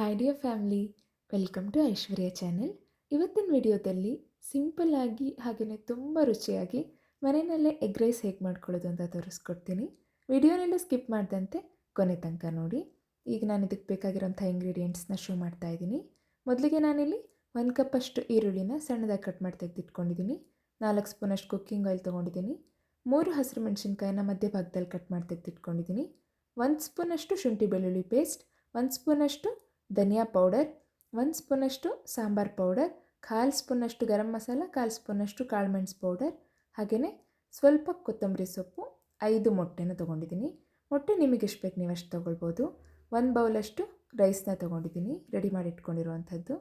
Hi dear family welcome to Aishwarya channel ಇವತ್ತಿನ ವಿಡಿಯೋದಲ್ಲಿ ಸಿಂಪಲ್ಲಾಗಿ ಹಾಗೆಯೇ ತುಂಬ ರುಚಿಯಾಗಿ ಮನೆಯಲ್ಲೇ ಎಗ್ ರೈಸ್ ಹೇಗೆ ಮಾಡ್ಕೊಳ್ಳೋದು ಅಂತ ತೋರಿಸ್ಕೊಡ್ತೀನಿ. ವಿಡಿಯೋನೆಲ್ಲ ಸ್ಕಿಪ್ ಮಾಡಿದಂತೆ ಕೊನೆ ತನಕ ನೋಡಿ. ಈಗ ನಾನು ಇದಕ್ಕೆ ಬೇಕಾಗಿರೋಂಥ ಇಂಗ್ರೀಡಿಯೆಂಟ್ಸ್ನ ಶೋ ಮಾಡ್ತಾ ಇದ್ದೀನಿ. ಮೊದಲಿಗೆ ನಾನಿಲ್ಲಿ ಒಂದು ಕಪ್ಪಷ್ಟು ಈರುಳ್ಳಿನ ಸಣ್ಣದಾಗಿ ಕಟ್ ಮಾಡಿ ತೆಗೆದಿಟ್ಕೊಂಡಿದ್ದೀನಿ. ನಾಲ್ಕು ಸ್ಪೂನಷ್ಟು ಕುಕ್ಕಿಂಗ್ ಆಯಿಲ್ ತೊಗೊಂಡಿದ್ದೀನಿ. ಮೂರು ಹಸಿರು ಮೆಣಸಿನ್ಕಾಯಿನ ಮಧ್ಯಭಾಗದಲ್ಲಿ ಕಟ್ ಮಾಡಿ ತೆಗೆದಿಟ್ಕೊಂಡಿದ್ದೀನಿ. ಒಂದು ಸ್ಪೂನಷ್ಟು ಶುಂಠಿ ಬೆಳ್ಳುಳ್ಳಿ ಪೇಸ್ಟ್ ಒಂದು ಸ್ಪೂನಷ್ಟು ಧನಿಯಾ ಪೌಡರ್, ಒಂದು ಸ್ಪೂನಷ್ಟು ಸಾಂಬಾರ್ ಪೌಡರ್, ಕಾಲು ಸ್ಪೂನಷ್ಟು ಗರಂ ಮಸಾಲ, ಕಾಲು ಸ್ಪೂನಷ್ಟು ಕಾಳುಮೆಣಸು ಪೌಡರ್ ಹಾಗೆಯೇ ಸ್ವಲ್ಪ ಕೊತ್ತಂಬರಿ ಸೊಪ್ಪು, ಐದು ಮೊಟ್ಟೆನ ತೊಗೊಂಡಿದ್ದೀನಿ. ಮೊಟ್ಟೆ ನಿಮಗೆ ಎಷ್ಟು ಬೇಕು ನೀವು ಅಷ್ಟು ತೊಗೊಳ್ಬೋದು. ಒಂದು ಬೌಲಷ್ಟು ರೈಸ್ನ ತೊಗೊಂಡಿದ್ದೀನಿ ರೆಡಿ ಮಾಡಿ ಇಟ್ಕೊಂಡಿರುವಂಥದ್ದು.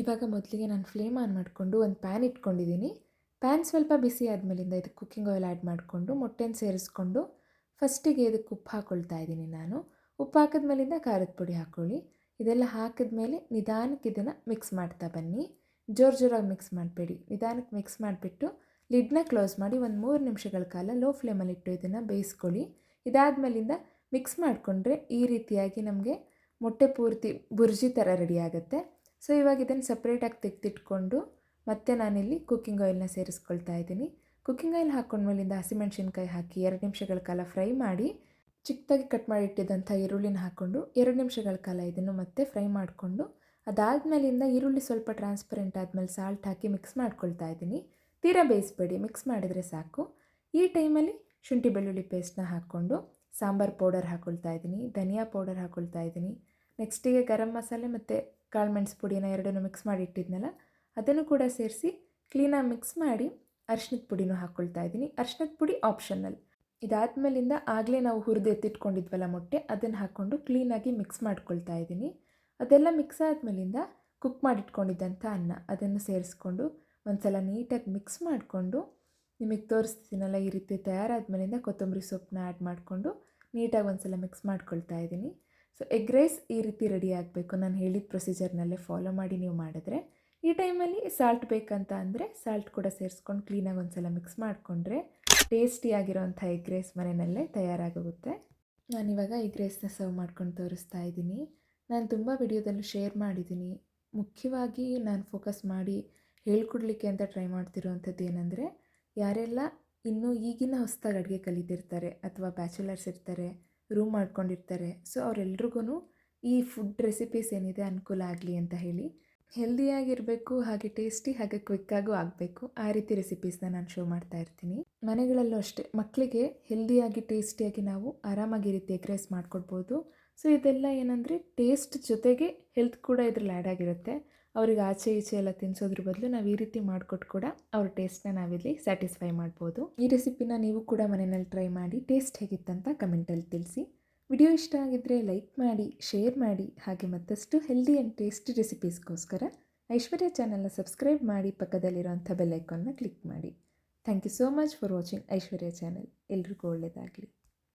ಇವಾಗ ಮೊದಲಿಗೆ ನಾನು ಫ್ಲೇಮ್ ಆನ್ ಮಾಡಿಕೊಂಡು ಒಂದು ಪ್ಯಾನ್ ಇಟ್ಕೊಂಡಿದ್ದೀನಿ. ಪ್ಯಾನ್ ಸ್ವಲ್ಪ ಬಿಸಿ ಆದಮೇಲಿಂದ ಇದಕ್ಕೆ ಕುಕ್ಕಿಂಗ್ ಆಯಿಲ್ ಆ್ಯಡ್ ಮಾಡಿಕೊಂಡು ಮೊಟ್ಟೆನ ಸೇರಿಸ್ಕೊಂಡು ಫಸ್ಟಿಗೆ ಇದಕ್ಕೆ ಉಪ್ಪು ಹಾಕ್ಕೊಳ್ತಾ ಇದ್ದೀನಿ ನಾನು. ಉಪ್ಪು ಹಾಕಿದ್ಮೇಲಿಂದ ಖಾರದ ಪುಡಿ ಹಾಕ್ಕೊಳ್ಳಿ ಇದೆಲ್ಲ ಹಾಕಿದ ಮೇಲೆ ನಿಧಾನಕ್ಕೆ ಇದನ್ನು ಮಿಕ್ಸ್ ಮಾಡ್ತಾ ಬನ್ನಿ. ಜೋರು ಜೋರಾಗಿ ಮಿಕ್ಸ್ ಮಾಡಬೇಡಿ. ನಿಧಾನಕ್ಕೆ ಮಿಕ್ಸ್ ಮಾಡಿಬಿಟ್ಟು ಲಿಡ್ನ ಕ್ಲೋಸ್ ಮಾಡಿ ಒಂದು ಮೂರು ನಿಮಿಷಗಳ ಕಾಲ ಲೋ ಫ್ಲೇಮಲ್ಲಿ ಇಟ್ಟು ಇದನ್ನು ಬೇಯಿಸ್ಕೊಳ್ಳಿ. ಇದಾದಮೇಲಿಂದ ಮಿಕ್ಸ್ ಮಾಡಿಕೊಂಡ್ರೆ ಈ ರೀತಿಯಾಗಿ ನಮಗೆ ಮೊಟ್ಟೆ ಪೂರ್ತಿ ಬುರ್ಜಿ ಥರ ರೆಡಿ ಆಗುತ್ತೆ. ಸೊ ಇವಾಗ ಇದನ್ನು ಸಪ್ರೇಟಾಗಿ ತೆಗೆದಿಟ್ಕೊಂಡು ಮತ್ತೆ ನಾನಿಲ್ಲಿ ಕುಕ್ಕಿಂಗ್ ಆಯಿಲ್ನ ಸೇರಿಸ್ಕೊಳ್ತಾ ಇದ್ದೀನಿ. ಕುಕ್ಕಿಂಗ್ ಆಯಿಲ್ ಹಾಕ್ಕೊಂಡ್ಮೇಲಿಂದ ಹಸಿಮೆಣ್ಸಿನ್ಕಾಯಿ ಹಾಕಿ ಎರಡು ನಿಮಿಷಗಳ ಕಾಲ ಫ್ರೈ ಮಾಡಿ ಚಿಕ್ಕದಾಗಿ ಕಟ್ ಮಾಡಿ ಇಟ್ಟಿದ್ದಂಥ ಈರುಳ್ಳಿನ ಹಾಕ್ಕೊಂಡು ಎರಡು ನಿಮಿಷಗಳ ಕಾಲ ಇದನ್ನು ಮತ್ತೆ ಫ್ರೈ ಮಾಡಿಕೊಂಡು ಅದಾದಮೇಲಿಂದ ಈರುಳ್ಳಿ ಸ್ವಲ್ಪ ಟ್ರಾನ್ಸ್ಪರೆಂಟ್ ಆದಮೇಲೆ ಸಾಲ್ಟ್ ಹಾಕಿ ಮಿಕ್ಸ್ ಮಾಡ್ಕೊಳ್ತಾ ಇದ್ದೀನಿ. ತೀರಾ ಬೇಯಿಸ್ಬೇಡಿ ಮಿಕ್ಸ್ ಮಾಡಿದರೆ ಸಾಕು. ಈ ಟೈಮಲ್ಲಿ ಶುಂಠಿ ಬೆಳ್ಳುಳ್ಳಿ ಪೇಸ್ಟ್ನ ಹಾಕ್ಕೊಂಡು ಸಾಂಬಾರ್ ಪೌಡರ್ ಹಾಕ್ಕೊಳ್ತಾ ಇದ್ದೀನಿ, ಧನಿಯಾ ಪೌಡರ್ ಹಾಕ್ಕೊಳ್ತಾ ಇದ್ದೀನಿ. ನೆಕ್ಸ್ಟಿಗೆ ಗರಂ ಮಸಾಲೆ ಮತ್ತು ಕಾಳುಮೆಣಸು ಪುಡಿನ ಎರಡನ್ನೂ ಮಿಕ್ಸ್ ಮಾಡಿ ಇಟ್ಟಿದ್ನಲ್ಲ ಅದನ್ನು ಕೂಡ ಸೇರಿಸಿ ಕ್ಲೀನಾಗಿ ಮಿಕ್ಸ್ ಮಾಡಿ ಅರ್ಶಿನದ ಪುಡಿನೂ ಹಾಕ್ಕೊಳ್ತಾ ಇದ್ದೀನಿ. ಅರ್ಶಿನದ ಪುಡಿ ಆಪ್ಷನಲ್ ಇದಾದಮೇಲಿಂದ ಆಗಲೇ ನಾವು ಹುರಿದು ಎತ್ತಿಟ್ಕೊಂಡಿದ್ವಲ್ಲ ಮೊಟ್ಟೆ, ಅದನ್ನು ಹಾಕ್ಕೊಂಡು ಕ್ಲೀನಾಗಿ ಮಿಕ್ಸ್ ಮಾಡ್ಕೊಳ್ತಾ ಇದ್ದೀನಿ. ಅದೆಲ್ಲ ಮಿಕ್ಸ್ ಆದಮೇಲಿಂದ ಕುಕ್ ಮಾಡಿಟ್ಕೊಂಡಿದ್ದಂಥ ಅನ್ನ, ಅದನ್ನು ಸೇರಿಸ್ಕೊಂಡು ಒಂದು ಸಲ ನೀಟಾಗಿ ಮಿಕ್ಸ್ ಮಾಡಿಕೊಂಡು ನಿಮಗೆ ತೋರಿಸ್ತೀನಲ್ಲ ಈ ರೀತಿ ತಯಾರಾದ್ಮೇಲಿಂದ ಕೊತ್ತಂಬರಿ ಸೊಪ್ಪನ್ನ ಆ್ಯಡ್ ಮಾಡಿಕೊಂಡು ನೀಟಾಗಿ ಒಂದು ಸಲ ಮಿಕ್ಸ್ ಮಾಡ್ಕೊಳ್ತಾ ಇದ್ದೀನಿ. ಸೊ ಎಗ್ ರೈಸ್ ಈ ರೀತಿ ರೆಡಿ ಆಗಬೇಕು. ನಾನು ಹೇಳಿದ ಪ್ರೊಸೀಜರ್ನಲ್ಲೇ ಫಾಲೋ ಮಾಡಿ ನೀವು ಮಾಡಿದ್ರೆ. ಈ ಟೈಮಲ್ಲಿ ಸಾಲ್ಟ್ ಬೇಕಂತ ಅಂದರೆ ಸಾಲ್ಟ್ ಕೂಡ ಸೇರಿಸ್ಕೊಂಡು ಕ್ಲೀನಾಗಿ ಒಂದು ಸಲ ಮಿಕ್ಸ್ ಮಾಡಿಕೊಂಡ್ರೆ ಟೇಸ್ಟಿಯಾಗಿರೋಂಥ ಎಗ್ ರೈಸ್ ಮನೆಯಲ್ಲೇ ತಯಾರಾಗೋಗುತ್ತೆ. ನಾನಿವಾಗ ಎಗ್ ರೈಸ್ನ ಸರ್ವ್ ಮಾಡ್ಕೊಂಡು ತೋರಿಸ್ತಾ ಇದ್ದೀನಿ. ನಾನು ತುಂಬ ವಿಡಿಯೋದಲ್ಲೂ ಶೇರ್ ಮಾಡಿದ್ದೀನಿ. ಮುಖ್ಯವಾಗಿ ನಾನು ಫೋಕಸ್ ಮಾಡಿ ಹೇಳ್ಕೊಡ್ಲಿಕ್ಕೆ ಅಂತ ಟ್ರೈ ಮಾಡ್ತಿರೋವಂಥದ್ದು ಏನಂದರೆ, ಯಾರೆಲ್ಲ ಇನ್ನೂ ಈಗಿನ ಹೊಸದಾಗಿ ಅಡುಗೆ ಕಲಿತಿರ್ತಾರೆ ಅಥವಾ ಬ್ಯಾಚುಲರ್ಸ್ ಇರ್ತಾರೆ, ರೂಮ್ ಮಾಡ್ಕೊಂಡಿರ್ತಾರೆ, ಸೊ ಅವರೆಲ್ರಿಗೂ ಈ ಫುಡ್ ರೆಸಿಪೀಸ್ ಏನಿದೆ ಅನುಕೂಲ ಆಗಲಿ ಅಂತ ಹೇಳಿ ಹೆಲ್ದಿಯಾಗಿರಬೇಕು, ಹಾಗೆ ಟೇಸ್ಟಿ, ಹಾಗೆ ಕ್ವಿಕ್ಕಾಗೂ ಆಗಬೇಕು. ಆ ರೀತಿ ರೆಸಿಪೀಸ್ನ ನಾನು ಶೋ ಮಾಡ್ತಾ ಇರ್ತೀನಿ. ಮನೆಗಳಲ್ಲೂ ಅಷ್ಟೇ ಮಕ್ಕಳಿಗೆ ಹೆಲ್ದಿಯಾಗಿ, ಟೇಸ್ಟಿಯಾಗಿ ನಾವು ಆರಾಮಾಗಿ ರೀತಿ ಎಗ್ ರೈಸ್ ಮಾಡಿಕೊಡ್ಬೋದು. ಸೊ ಇದೆಲ್ಲ ಏನಂದರೆ ಟೇಸ್ಟ್ ಜೊತೆಗೆ ಹೆಲ್ತ್ ಕೂಡ ಇದ್ರಲ್ಲಿ ಆ್ಯಡ್ ಆಗಿರುತ್ತೆ. ಅವ್ರಿಗೆ ಆಚೆ ಈಚೆ ಎಲ್ಲ ತಿನ್ಸೋದ್ರ ಬದಲು ನಾವು ಈ ರೀತಿ ಮಾಡಿಕೊಟ್ಟು ಕೂಡ ಅವ್ರ ಟೇಸ್ಟ್ನ ನಾವಿಲ್ಲಿ ಸ್ಯಾಟಿಸ್ಫೈ ಮಾಡ್ಬೋದು. ಈ ರೆಸಿಪಿನ ನೀವು ಕೂಡ ಮನೆಯಲ್ಲಿ ಟ್ರೈ ಮಾಡಿ ಟೇಸ್ಟ್ ಹೇಗಿತ್ತಂತ ಕಮೆಂಟಲ್ಲಿ ತಿಳಿಸಿ. ವಿಡಿಯೋ ಇಷ್ಟ ಆಗಿದ್ದರೆ ಲೈಕ್ ಮಾಡಿ, ಶೇರ್ ಮಾಡಿ ಹಾಗೆ ಮತ್ತಷ್ಟು ಹೆಲ್ದಿ ಆ್ಯಂಡ್ ಟೇಸ್ಟಿ ರೆಸಿಪೀಸ್ಗೋಸ್ಕರ ಐಶ್ವರ್ಯ ಚಾನಲ್ನ ಸಬ್ಸ್ಕ್ರೈಬ್ ಮಾಡಿ ಪಕ್ಕದಲ್ಲಿರೋಂಥ ಬೆಲ್ಲೈಕಾನ್ನ ಕ್ಲಿಕ್ ಮಾಡಿ. Thank you so much for watching Aishwarya channel. ಎಲ್ರಿಗೂ ಒಳ್ಳೆಯದಾಗಲಿ